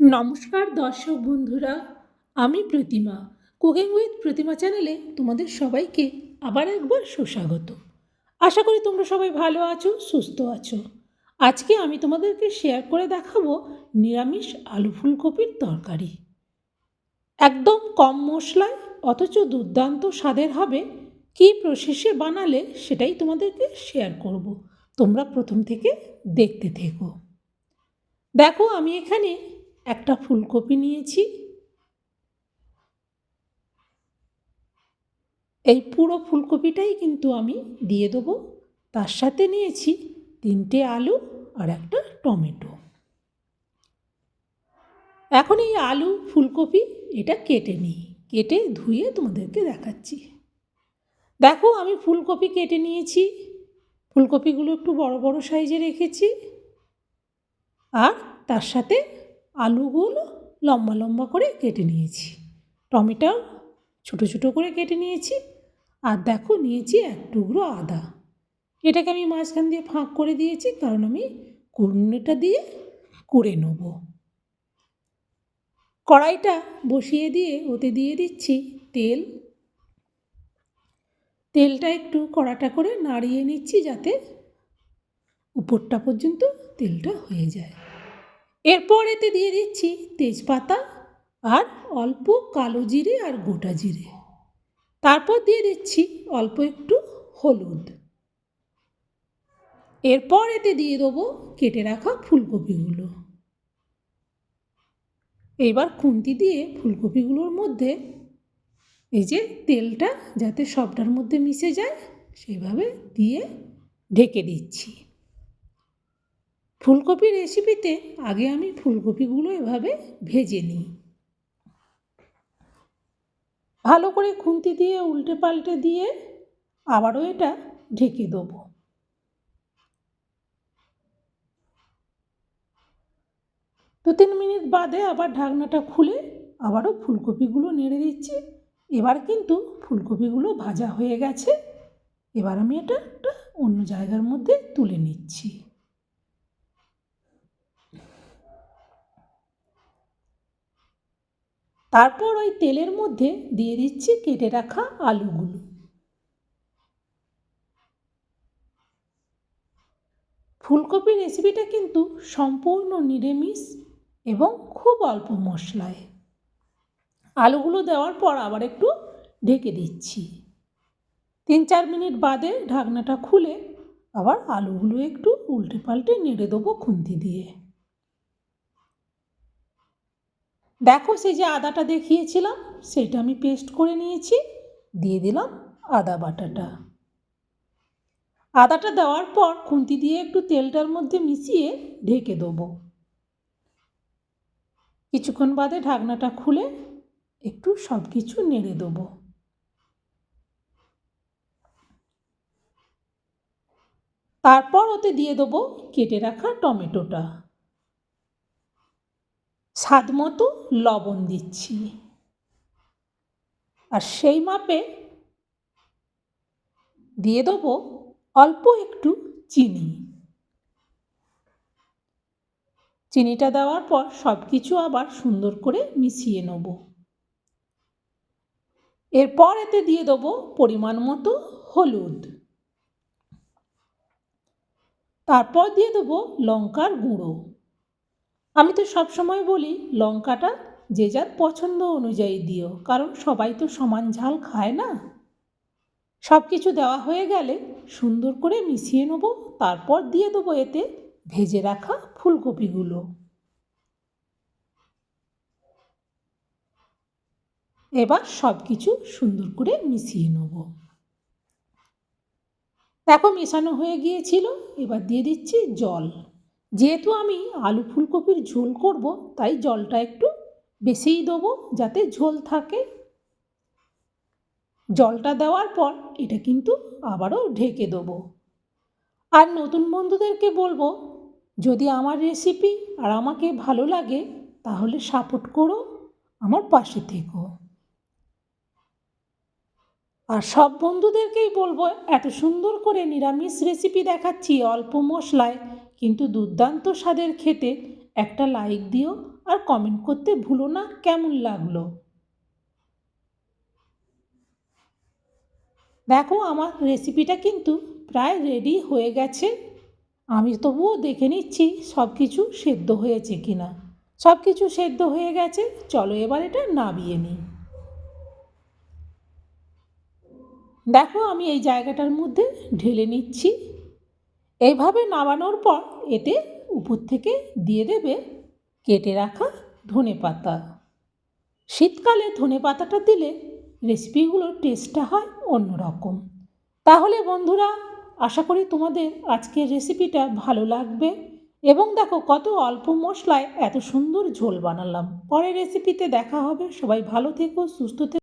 নমস্কার দর্শক বন্ধুরা, আমি প্রতিমা। কুকিং উইথ প্রতিমা চ্যানেলে তোমাদের সবাইকে আবার একবার সুস্বাগত। আশা করি তোমরা সবাই ভালো আছো, সুস্থ আছো। আজকে আমি তোমাদেরকে শেয়ার করে দেখাবো নিরামিষ আলু ফুলকপির তরকারি। একদম কম মশলায়, অথচ দুর্দান্ত স্বাদের হবে। কী প্রসেসে বানালে সেটাই তোমাদেরকে শেয়ার করব। তোমরা প্রথম থেকে দেখতে থেকো। দেখো, আমি এখানে একটা ফুলকপি নিয়েছি। এই পুরো ফুলকপিটাই কিন্তু আমি দিয়ে দেবো। তার সাথে নিয়েছি তিনটে আলু আর একটা টমেটো। এখন এই আলু, ফুলকপি এটা কেটে নিই। কেটে ধুয়ে তোমাদেরকে দেখাচ্ছি। দেখো আমি ফুলকপি কেটে নিয়েছি। ফুলকপিগুলো একটু বড় বড় সাইজে রেখেছি। আর তার সাথে আলুগুলো লম্বা লম্বা করে কেটে নিয়েছি। টমেটো ছোটো ছোটো করে কেটে নিয়েছি। আর দেখো নিয়েছি এক টুকরো আদা। এটাকে আমি মাঝখান দিয়ে ফাঁক করে দিয়েছি, কারণ আমি কুড়ুনিটা দিয়ে কুড়ে নেব। কড়াইটা বসিয়ে দিয়ে ওতে দিয়ে দিচ্ছি তেল। তেলটা একটু কড়াটা করে নাড়িয়ে নিচ্ছি যাতে উপরটা পর্যন্ত তেলটা হয়ে যায়। এরপর এতে দিয়ে দিচ্ছি তেজপাতা আর অল্প কালো জিরে আর গোটা জিরে। তারপর দিয়ে দিচ্ছি অল্প একটু হলুদ। এরপর এতে দিয়ে দেবো কেটে রাখা ফুলকপিগুলো। এবার খুন্তি দিয়ে ফুলকপিগুলোর মধ্যে এই যে তেলটা যাতে সবটার মধ্যে মিশে যায় সেভাবে দিয়ে ঢেকে দিচ্ছি। ফুলকপি রেসিপিতে আগে আমি ফুলকপিগুলো এভাবে ভেজে নিই। ভালো করে খুন্তি দিয়ে, উল্টে পাল্টে দিয়ে আবারও এটা ঢেকে দেবো। দু তিন মিনিট বাদে আবার ঢাকনাটা খুলে আবারও ফুলকপিগুলো নেড়ে দিচ্ছি। এবার কিন্তু ফুলকপিগুলো ভাজা হয়ে গেছে। এবার আমি এটা একটা অন্য জায়গার মধ্যে তুলে নিচ্ছি। তারপর ওই তেলের মধ্যে দিয়ে দিচ্ছি কেটে রাখা আলুগুলো। ফুলকপি রেসিপিটা কিন্তু সম্পূর্ণ নিরামিষ এবং খুব অল্প মশলায়। আলুগুলো দেওয়ার পর আবার একটু ঢেকে দিচ্ছি। তিন চার মিনিট বাদে ঢাকনাটা খুলে আবার আলুগুলো একটু উল্টে পাল্টে নেড়ে দেবো খুন্তি দিয়ে। দেখো সেই যে আদাটা দেখিয়েছিলাম, সেটা আমি পেস্ট করে নিয়েছি, দিয়ে দিলাম আদা বাটাটা। আদাটা দেওয়ার পর খুন্তি দিয়ে একটু তেলটার মধ্যে মিশিয়ে ঢেকে দেবো। কিছুক্ষণ বাদে ঢাকনাটা খুলে একটু সব কিছু নেড়ে দেবো। তারপর ওতে দিয়ে দেবো কেটে রাখা টমেটোটা। স্বাদ মতো লবণ দিচ্ছি। আর সেই মাপে দিয়ে দেবো অল্প একটু চিনি। চিনিটা দেওয়ার পর সব কিছু আবার সুন্দর করে মিশিয়ে নেব। এরপর এতে দিয়ে দেবো পরিমাণ মতো হলুদ। তারপর দিয়ে দেবো লঙ্কার গুঁড়ো। আমি তো সবসময় বলি, লঙ্কাটা যে যার পছন্দ অনুযায়ী দিও, কারণ সবাই তো সমান ঝাল খায় না। সব কিছু দেওয়া হয়ে গেলে সুন্দর করে মিশিয়ে নেব, তারপর দিয়ে দেবো এতে ভেজে রাখা ফুলকপিগুলো। এবার সব কিছু সুন্দর করে মিশিয়ে নেব। দেখো, মেশানো হয়ে গিয়েছিল, এবার দিয়ে দিচ্ছি জল। যেহেতু আমি আলু ফুলকপির ঝোল করব, তাই জলটা একটু বেশিই দেবো যাতে ঝোল থাকে। জলটা দেওয়ার পর এটা কিন্তু আবারও ঢেকে দেবো। আর নতুন বন্ধুদেরকে বলব, যদি আমার রেসিপি আর আমাকে ভালো লাগে, তাহলে সাপোর্ট করো আমার পাশে থেকো। আর সব বন্ধুদেরকেই বলব, এত সুন্দর করে নিরামিষ রেসিপি দেখাচ্ছি অল্প মশলায়। কিন্তু দুর্দান্ত স্বাদের খেতে একটা লাইক দিও আর কমেন্ট করতে ভুলো না কেমন লাগল। দেখো আমার রেসিপিটা কিন্তু প্রায় রেডি হয়ে গেছে। আমি তবুও দেখে নিচ্ছি সব কিছু সেদ্ধ হয়েছে কি না সব কিছু সেদ্ধ হয়ে গেছে, চলো এবার এটা নাবিয়ে নিই। দেখো আমি এই জায়গাটার মধ্যে ঢেলে নিচ্ছি। এইভাবে নামানোর পর এতে উপর থেকে দিয়ে দেবে কেটে রাখা ধনে পাতা। শীতকালে ধনে পাতাটা দিলে রেসিপিগুলোর টেস্টটা হয় অন্যরকম। তাহলে বন্ধুরা, আশা করি তোমাদের আজকের রেসিপিটা ভালো লাগবে এবং দেখো কত অল্প মশলায় এত সুন্দর ঝোল বানালাম। পরের রেসিপিতে দেখা হবে। সবাই ভালো থেকো, সুস্থ থেকো।